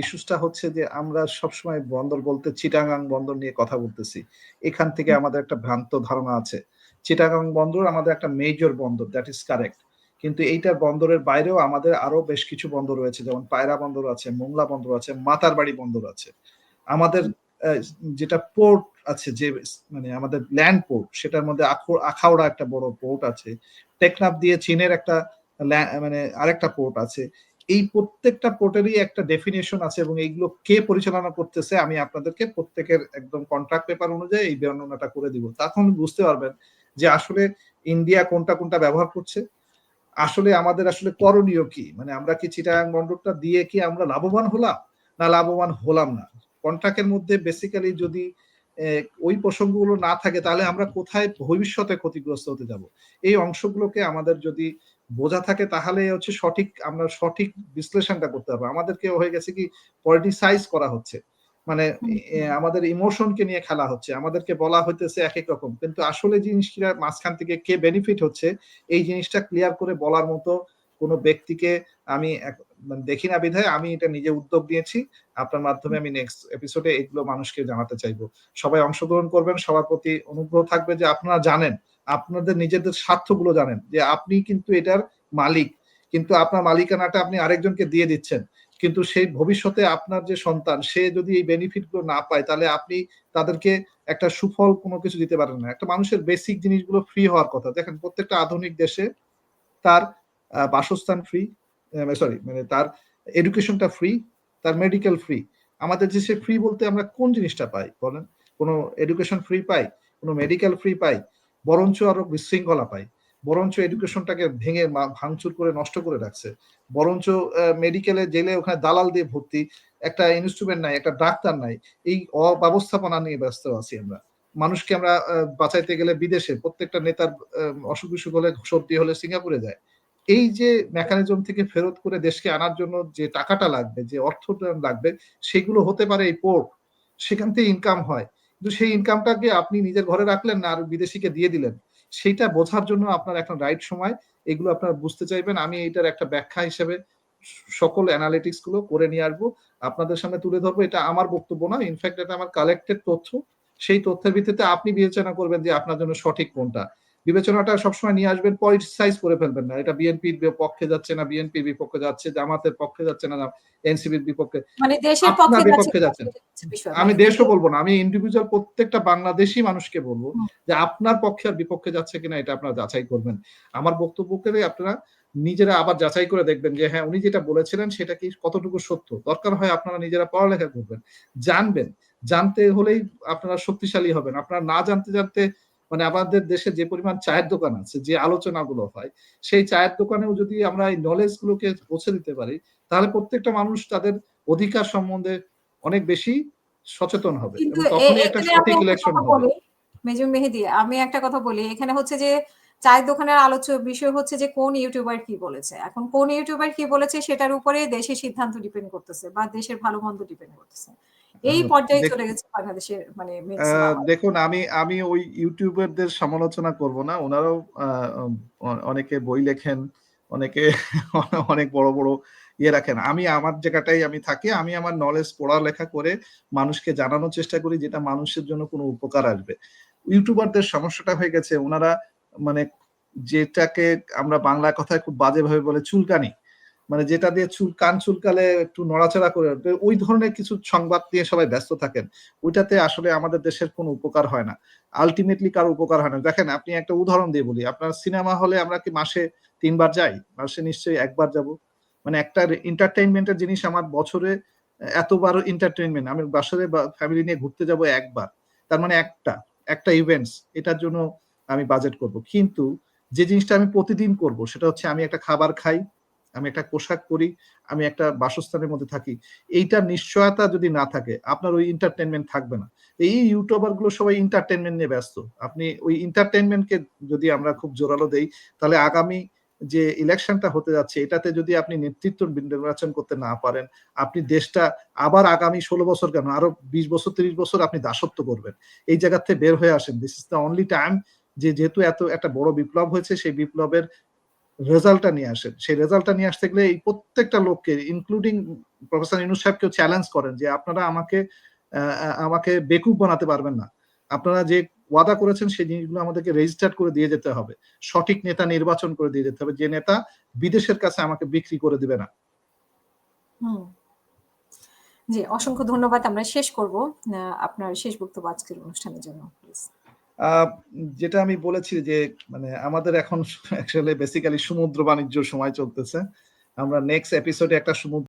ইস্যুসটা হচ্ছে যে আমরা সবসময় বন্দর বলতে চিটাগাং বন্দর নিয়ে কথা বলতেছি। এখান থেকে আমাদের একটা ভ্রান্ত ধারণা আছে। চিটাগাং বন্দর আমাদের একটা মেজর বন্দর দ্যাট ইজ কারেক্ট কিন্তু এইটা বন্দরের বাইরেও আমাদের আরও বেশ কিছু বন্দর রয়েছে যেমন পায়রা বন্দর আছে মোংলা বন্দর আছে মাতারবাড়ি বন্দর আছে। আমাদের যেটা পোর্ট আছে যে মানে আমাদের ল্যান্ড পোর্ট সেটার মধ্যে আখাউড়া একটা বড় পোর্ট আছে। টেকনাফ দিয়ে চীনের একটা মানে আরেকটা পোর্ট আছে। এই প্রত্যেকটা পোর্টেরই একটা ডেফিনেশন আছে এবং এইগুলো কে পরিচালনা করতেছে আমি আপনাদেরকে প্রত্যেকের একদম কন্ট্রাক্ট পেপার অনুযায়ী এই বর্ণনাটা করে দিব। তখন বুঝতে পারবেন যে আসলে ইন্ডিয়া কোনটা কোনটা ব্যবহার করছে। আসলে আমাদের আসলে করণীয় কি? মানে আমরা কি চিটাগাং বন্দরটা দিয়ে কি আমরা লাভবান হলাম? না লাভবান হলাম না? কন্ট্রাক্টের মধ্যে বেসিক্যালি যদি ওই প্রসঙ্গগুলো না থাকে তাহলে আমরা কোথায় ভবিষ্যতে ক্ষতিগ্রস্ত হতে যাব? এই অংশগুলোকে আমাদের যদি বোঝা থাকে তাহলে হচ্ছে সঠিক, আমরা সঠিক বিশ্লেষণটা করতে হবে আমাদেরকে হয়ে গেছে কি পলিটিসাইজ করা হচ্ছে। মানে আমাদের ইমোশনকে নিয়ে খেলা হচ্ছে। আমাদেরকে বলা হইতেছে এক এক রকম। কিন্তু আসলে জিনিসটা মাঝখান থেকে কে বেনিফিট হচ্ছে, এই জিনিসটা ক্লিয়ার করে বলার মতো কোনো ব্যক্তিকে আমি মানে দেখি না বিধায় আমি এটা নিজে উদ্যোগ নিয়েছি। আপনার মাধ্যমে আমি নেক্সট এপিসোডে এগুলো মানুষকে জানাতে চাইব। সবাই অংশগ্রহণ করবেন। সবার প্রতি অনুগ্রহ থাকবে যে আপনারা জানেন। আপনাদের নিজেদের স্বার্থগুলো জানেন যে আপনি কিন্তু এটার মালিক। কিন্তু আপনার মালিকানাটা আপনি আরেকজনকে দিয়ে দিচ্ছেন। কিন্তু সেই ভবিষ্যতে আপনার যে সন্তান, সে যদি এই বেনিফিটগুলো না পায়, তাহলে আপনি তাদেরকে একটা সুফল কোনো কিছু দিতে পারেন না। একটা মানুষের বেসিক জিনিসগুলো ফ্রি হওয়ার কথা। দেখেন, প্রত্যেকটা আধুনিক দেশে তার বাসস্থান ফ্রি সরি মানে তার এডুকেশনটা ফ্রি তার মেডিকেল ফ্রি আমাদের দেশে ফ্রি বলতে আমরা কোন জিনিসটা পাই বলেন? কোনো এডুকেশন ফ্রি পাই? কোনো মেডিকেল ফ্রি পাই? বরঞ্চ আরও বিশৃঙ্খলা পাই বরঞ্চ এডুকেশনটাকে ভেঙে ভাঙচুর করে নষ্ট করে রাখছে। বরঞ্চ মেডিকেলে জেলে ওখানে দালাল দিয়ে ভর্তি, একটা ইনস্ট্রুমেন্ট নাই, একটা ডাক্তার নাই, এই অব্যবস্থাপনা নিয়ে ব্যস্ত আছি আমরা। মানুষকে আমরা বাঁচাইতে গেলে বিদেশে প্রত্যেকটা নেতার অসুখ বিসুখ হলে সর্দি হলে সিঙ্গাপুরে যায়। এই যে মেকানিজম থেকে ফেরত করে দেশকে আনার জন্য যে টাকাটা লাগবে, যে অর্থটা লাগবে, সেগুলো হতে পারে এই পোর্ট সেখান থেকে ইনকাম হয়। কিন্তু সেই ইনকামটাকে আপনি নিজের ঘরে রাখলেন না, আর বিদেশিকে দিয়ে দিলেন। সেটা বোঝার জন্য আপনার এখন রাইট সময়। এগুলো আপনার বুঝতে চাইবেন। আমি এটার একটা ব্যাখ্যা হিসেবে সকল অ্যানালিটিক্সগুলো করে নিয়ে আসব। আপনাদের সামনে তুলে ধরবো। এটা আমার বক্তব্য না। ইনফ্যাক্ট এটা আমার কালেক্টেড তথ্য। সেই তথ্যের ভিত্তিতে আপনি বিবেচনা করবেন যে আপনার জন্য সঠিক কোনটা। বিবেচনাটা সবসময় নিয়ে আসবেন পলিটিসাইজ করে ফেলবেন না। এটা বিএনপির পক্ষে যাচ্ছে না বিএনপির বিপক্ষে যাচ্ছে জামাতের পক্ষে যাচ্ছে না এনসিবির বিপক্ষে। মানে দেশের বিপক্ষে যাচ্ছেন। আমি দেশও বলব না আমি ইন্ডিভিজুয়াল প্রত্যেকটা বাংলাদেশি মানুষকে বলব যে আপনার পক্ষে আর বিপক্ষে যাচ্ছে কিনা এটা আপনারা যাচাই করবেন। আমার বক্তব্যকে আপনারা নিজেরা আবার যাচাই করে দেখবেন যে হ্যাঁ উনি যেটা বলেছিলেন সেটা কি কতটুকু সত্য? দরকার হয় আপনারা নিজেরা পড়ালেখা করবেন। জানবেন। জানতে হলেই আপনারা শক্তিশালী হবেন। আপনারা না জানতে জানতে মানে আমাদের দেশে যে পরিমাণ চায়ের দোকান আছে যে আলোচনাগুলো হয় সেই চায়ের দোকানেও যদি আমরা এই নলেজ গুলোকে পৌঁছে দিতে পারি তাহলে প্রত্যেকটা মানুষ তাদের অধিকার সম্বন্ধে অনেক বেশি সচেতন হবে তখনই একটা সঠিক ইলেকশন হবে। মেজুম মেহেদি আমি একটা কথা বলি এখানে হচ্ছে যে চায়ের দোকানের আলোচ্য বিষয় হচ্ছে যে কোন ইউটিউবার কি বলেছে। এখন কোন ইউটিউবার কি বলেছে সেটার উপরে দেশের সিদ্ধান্ত ডিপেন্ড করতেছে বা দেশের ভালো মন্দ ডিপেন্ড করতেছে। এই পর্যায়ে চলে গেছে বাংলাদেশের মানে দেখুন আমি আমি ওই ইউটিউবারদের সমালোচনা করব না। ওনারাও অনেকে বই লেখেন অনেকে অনেক বড় বড় ইয়ে রাখেন। আমি আমার জায়গাটাই আমি থাকি আমি আমার নলেজ পড়ালেখা করে মানুষকে জানানোর চেষ্টা করি যেটা মানুষের জন্য কোনো উপকার আসবে। ইউটিউবারদের সমস্যাটা হয়ে গেছে ওনারা মানে যেটাকে আমরা বাংলা কথায় খুব বাজেভাবে বলে চুলকানি। মানে যেটা দিয়ে চুল, কান চুলকালে একটু নড়াচড়া করে ওই ধরনের কিছু সংবাদ নিয়ে সবাই ব্যস্ত থাকেন। ওইটাতে আসলে আমাদের দেশের কোনো উপকার হয় না। আলটিমেটলি কারও উপকার হয় না। দেখেন, আপনি একটা উদাহরণ দিয়ে বলি। আপনার সিনেমা হলে আমরা কি মাসে তিনবার যাই? মাসে নিশ্চয়ই একবার যাব। মানে একটা এন্টারটেইনমেন্টের জিনিস আমার বছরে এতবার এন্টারটেইনমেন্ট আমি বাসারে ফ্যামিলি নিয়ে ঘুরতে যাব একবার। তার মানে একটা একটা ইভেন্টস এটার জন্য আমি বাজেট করব। কিন্তু যে জিনিসটা আমি প্রতিদিন করব, সেটা হচ্ছে আমি একটা খাবার খাই আমি একটা পোশাক পরি, আমি একটা বাসস্থানের মধ্যে থাকি। এইটা নিশ্চয়তা যদি না থাকে, আপনার ওই এন্টারটেনমেন্ট থাকবে না। এই ইউটিউবারগুলো সবাই এন্টারটেনমেন্ট নিয়ে ব্যস্ত। আপনি ওই এন্টারটেনমেন্টকে যদি আমরা খুব জোরালো দেই, তাহলে আগামী যে ইলেকশনটা হতে যাচ্ছে, এটাতে যদি আপনি নেতৃত্ব নির্বাচন করতে না পারেন, আপনি দেশটা আবার আগামী ষোলো বছর কেন? আরও বিশ বছর, তিরিশ বছর আপনি দাসত্ব করবেন। এই জায়গা থেকে বের হয়ে আসেন। This is the only time যে যেহেতু এত একটা বড় বিপ্লব হয়েছে, সেই বিপ্লবের রেজাল্টটা নিয়ে আসেন সেই রেজাল্টটা নিয়ে আসতে গেলে এই প্রত্যেকটা লোককে ইনক্লুডিং প্রফেসর ইউনুস সাহেবকেও চ্যালেঞ্জ করেন যে আপনারা আমাকে আমাকে বেকুব বানাতে পারবেন না। আপনারা যে ওয়াদা করেছেন সেই জিনিসগুলো আমাদেরকে রেজিস্টার করে দিয়ে যেতে হবে। সঠিক নেতা নির্বাচন করে দিয়ে যেতে হবে। যে নেতা বিদেশের কাছে আমাকে বিক্রি করে দিবে না। জি, অসংখ্য ধন্যবাদ। আমরা শেষ করব। আপনার শেষ বক্তব্য আজকের অনুষ্ঠানের জন্য প্লিজ যেটা আমি বলেছি যে মানে আমাদের এখন বেসিক্যালি সমুদ্র বাণিজ্য সময় চলতেছে। আমরা নেক্সট এপিসোডে একটা সমুদ্র